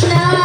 Krishna